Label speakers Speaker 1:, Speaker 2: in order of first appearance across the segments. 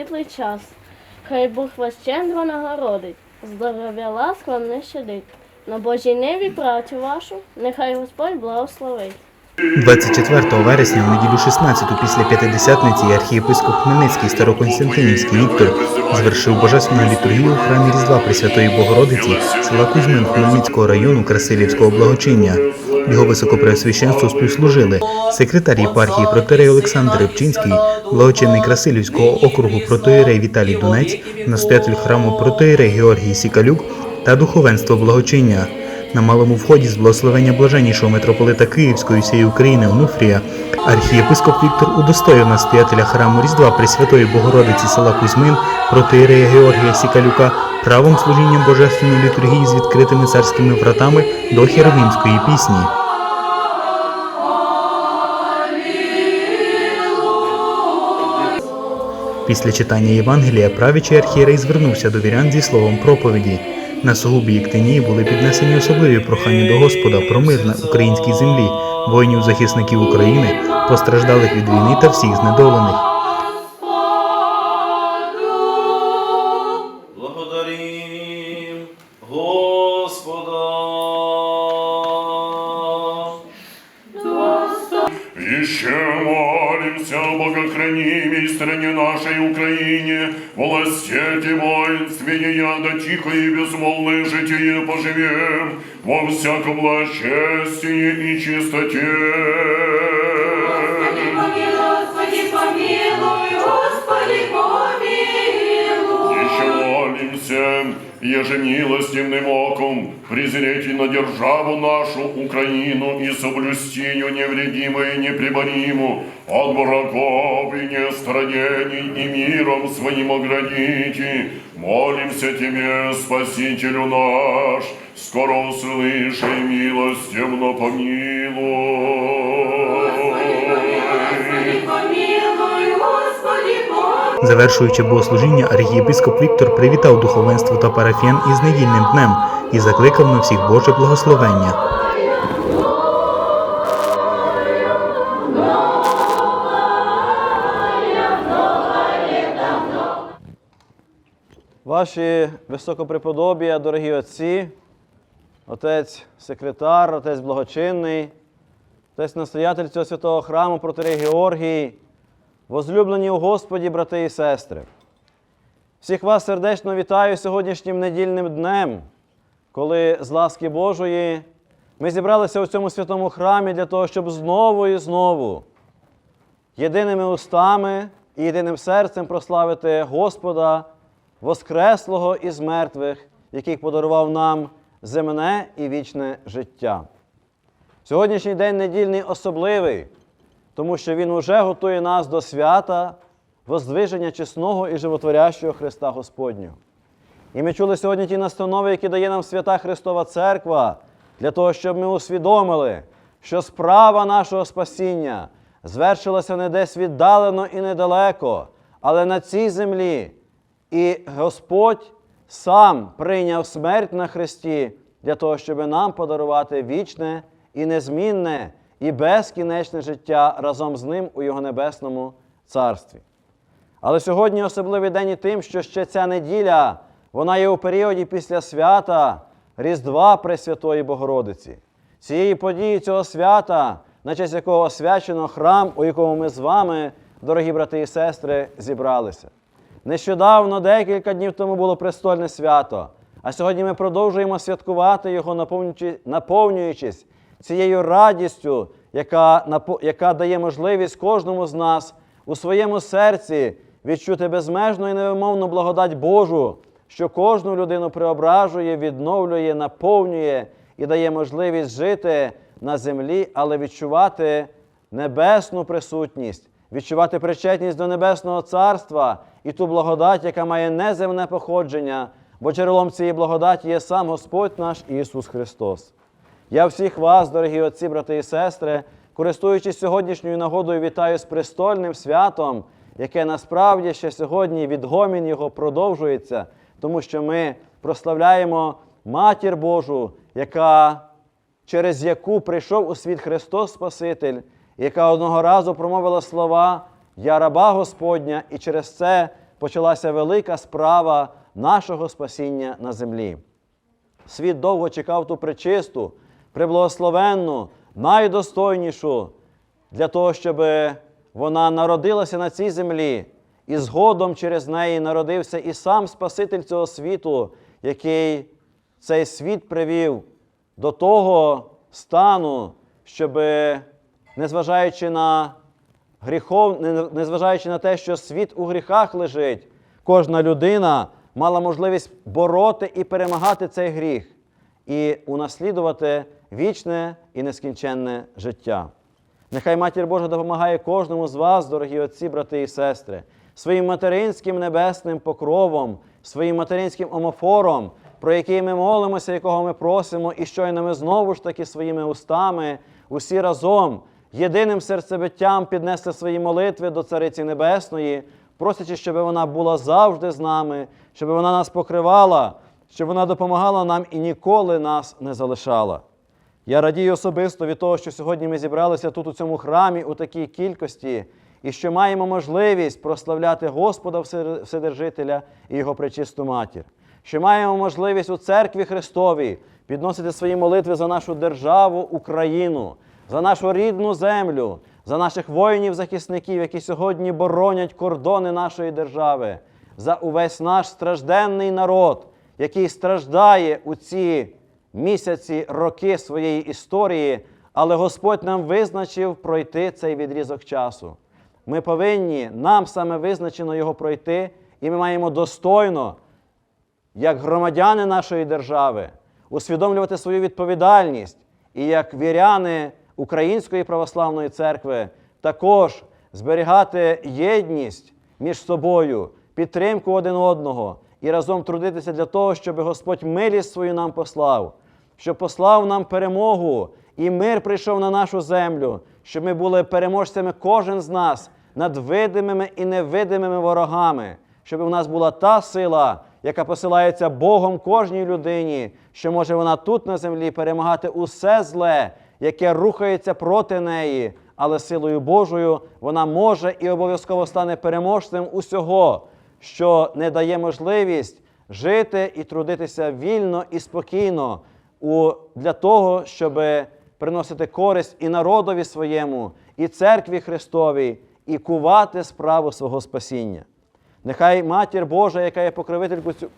Speaker 1: світлий час. Хай Бог вас щедро нагородить, здоров'я ласк вам не щадить. На Божій небі працю вашу, нехай Господь благословить.
Speaker 2: 24 вересня, в неділю 16 після П'ятидесятниці, архієпископ Хмельницький Староконстантинівський Віктор звершив божественну літургію у храмі Різдва Пресвятої Богородиці села Кузьмин Хмельницького району Красилівського благочиння. Його високопреосвященство співслужили секретар єпархії протерей Олександр Рибчинський, благочинний Красилівського округу протоєрей Віталій Дунець, настоятель храму протоєрей Георгій Сікалюк та духовенство благочиння. На малому вході з благословення блаженнішого митрополита Київської всієї України Онуфрія архієпископ Віктор удостоїв настоятеля храму Різдва Пресвятої Богородиці села Кузьмин протиєрея Георгія Сікалюка правом служінням божественної літургії з відкритими царськими вратами до херовімської пісні. Після читання Євангелія правячий архієрей звернувся до вірян зі словом проповіді. На сугубі Єктинії були піднесені особливі прохання до Господа про мир на українській землі, воїнів-захисників України, постраждалих від війни та всіх знедолених.
Speaker 3: Благодарим Господа.
Speaker 4: Еще молимся стране нашей Украине, властете воинстве до тихо и безмолвное житие поживем во всяком благочестии и чистоте. Еже милостивным оком, презрите на державу нашу Украину и соблюсти ее невредимую и неприбориму от врагов и нестрадений и миром своим оградите. Молимся Тебе, Спасителю наш, скоро услышай, милостивно помилуй.
Speaker 2: Завершуючи богослужіння, архієпископ Віктор привітав духовенство та парафіян із недільним днем і закликав на всіх Боже благословення.
Speaker 3: Ваші високопреподобія, дорогі отці, отець секретар, отець благочинний, отець настоятель цього святого храму протерей Георгій, возлюблені у Господі, брати і сестри. Всіх вас сердечно вітаю сьогоднішнім недільним днем, коли з ласки Божої ми зібралися у цьому святому храмі для того, щоб знову і знову єдиними устами і єдиним серцем прославити Господа, Воскреслого із мертвих, який подарував нам земне і вічне життя. Сьогоднішній день недільний особливий, тому що Він уже готує нас до свята, воздвиження чесного і животворящого Христа Господнього. І ми чули сьогодні ті настанови, які дає нам свята Христова Церква, для того, щоб ми усвідомили, що справа нашого спасіння звершилася не десь віддалено і недалеко, але на цій землі. І Господь сам прийняв смерть на Христі для того, щоб нам подарувати вічне і незмінне і безкінечне життя разом з ним у Його небесному царстві. Але сьогодні особливий день і тим, що ще ця неділя, вона є у періоді після свята Різдва Пресвятої Богородиці. Цієї події, цього свята, на честь якого освячено храм, у якому ми з вами, дорогі брати і сестри, зібралися. Нещодавно, декілька днів тому було престольне свято, а сьогодні ми продовжуємо святкувати його, наповнюючись цією радістю, яка, яка дає можливість кожному з нас у своєму серці відчути безмежну і невимовну благодать Божу, що кожну людину преображує, відновлює, наповнює і дає можливість жити на землі, але відчувати небесну присутність, відчувати причетність до Небесного Царства і ту благодать, яка має неземне походження, бо джерелом цієї благодаті є сам Господь наш Ісус Христос. Я всіх вас, дорогі отці, брати і сестри, користуючись сьогоднішньою нагодою, вітаю з престольним святом, яке насправді ще сьогодні відгомін його продовжується, тому що ми прославляємо Матір Божу, яка через яку прийшов у світ Христос Спаситель, яка одного разу промовила слова Я раба Господня, і через це почалася велика справа нашого спасіння на землі. Світ довго чекав ту пречисту, приблагословенну, найдостойнішу для того, щоб вона народилася на цій землі, і згодом через неї народився і сам Спаситель цього світу, який цей світ привів до того стану, щоб, незважаючи на гріхов, незважаючи на те, що світ у гріхах лежить, кожна людина мала можливість бороти і перемагати цей гріх і унаслідувати вічне і нескінченне життя. Нехай Матір Божа допомагає кожному з вас, дорогі отці, брати і сестри, своїм материнським небесним покровом, своїм материнським омофором, про який ми молимося, якого ми просимо, і щойно ми знову ж таки своїми устами, усі разом, єдиним серцебиттям піднесли свої молитви до Цариці Небесної, просячи, щоб вона була завжди з нами, щоб вона нас покривала, щоб вона допомагала нам і ніколи нас не залишала. Я радію особисто від того, що сьогодні ми зібралися тут у цьому храмі у такій кількості, і що маємо можливість прославляти Господа Вседержителя і Його пречисту матір, що маємо можливість у церкві Христовій підносити свої молитви за нашу державу, Україну, за нашу рідну землю, за наших воїнів-захисників, які сьогодні боронять кордони нашої держави, за увесь наш стражденний народ, який страждає у ці місяці, роки своєї історії, але Господь нам визначив пройти цей відрізок часу. Ми повинні, нам саме визначено його пройти, і ми маємо достойно, як громадяни нашої держави, усвідомлювати свою відповідальність і як віряни Української православної церкви також зберігати єдність між собою, підтримку один одного і разом трудитися для того, щоб Господь милість свою нам послав, щоб послав нам перемогу і мир прийшов на нашу землю, щоб ми були переможцями кожен з нас над видимими і невидимими ворогами, щоб у нас була та сила, яка посилається Богом кожній людині, що може вона тут на землі перемагати усе зле, яке рухається проти неї, але силою Божою вона може і обов'язково стане переможцем усього, що не дає можливість жити і трудитися вільно і спокійно у, для того, щоб приносити користь і народові своєму, і церкві Христовій, і кувати справу свого спасіння. Нехай Матір Божа, яка є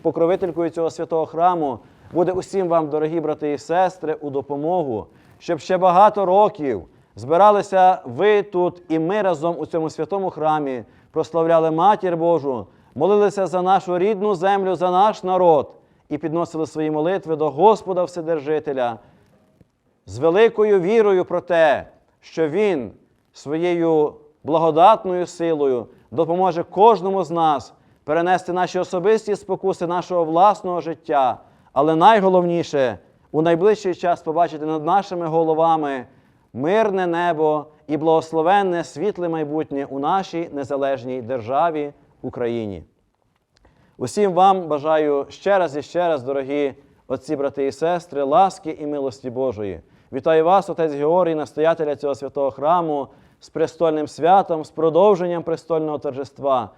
Speaker 3: покровителькою, цього святого храму, буде усім вам, дорогі брати і сестри, у допомогу, щоб ще багато років збиралися ви тут і ми разом у цьому святому храмі, прославляли Матір Божу, молилися за нашу рідну землю, за наш народ і підносили свої молитви до Господа Вседержителя з великою вірою про те, що Він своєю благодатною силою допоможе кожному з нас перенести наші особисті спокуси нашого власного життя, але найголовніше у найближчий час побачити над нашими головами мирне небо і благословенне світле майбутнє у нашій незалежній державі Україні. Усім вам бажаю ще раз і ще раз, дорогі отці, брати і сестри, ласки і милості Божої. Вітаю вас, отець Георгій, настоятеля цього святого храму, з престольним святом, з продовженням престольного торжества.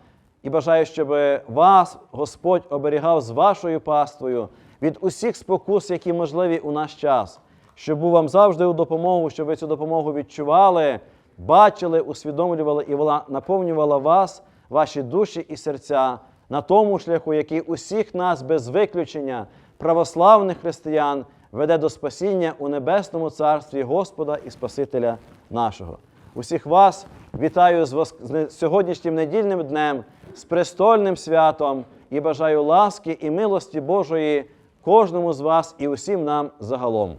Speaker 3: І бажаю, щоб вас Господь оберігав з вашою паствою від усіх спокус, які можливі у наш час, щоб був вам завжди у допомогу, щоб ви цю допомогу відчували, бачили, усвідомлювали, і вона наповнювала вас, ваші душі і серця на тому шляху, який усіх нас без виключення, православних християн, веде до спасіння у небесному царстві Господа і Спасителя нашого. Усіх вас вітаю з вос- з сьогоднішнім недільним днем, з престольним святом і бажаю ласки і милості Божої кожному з вас і усім нам загалом.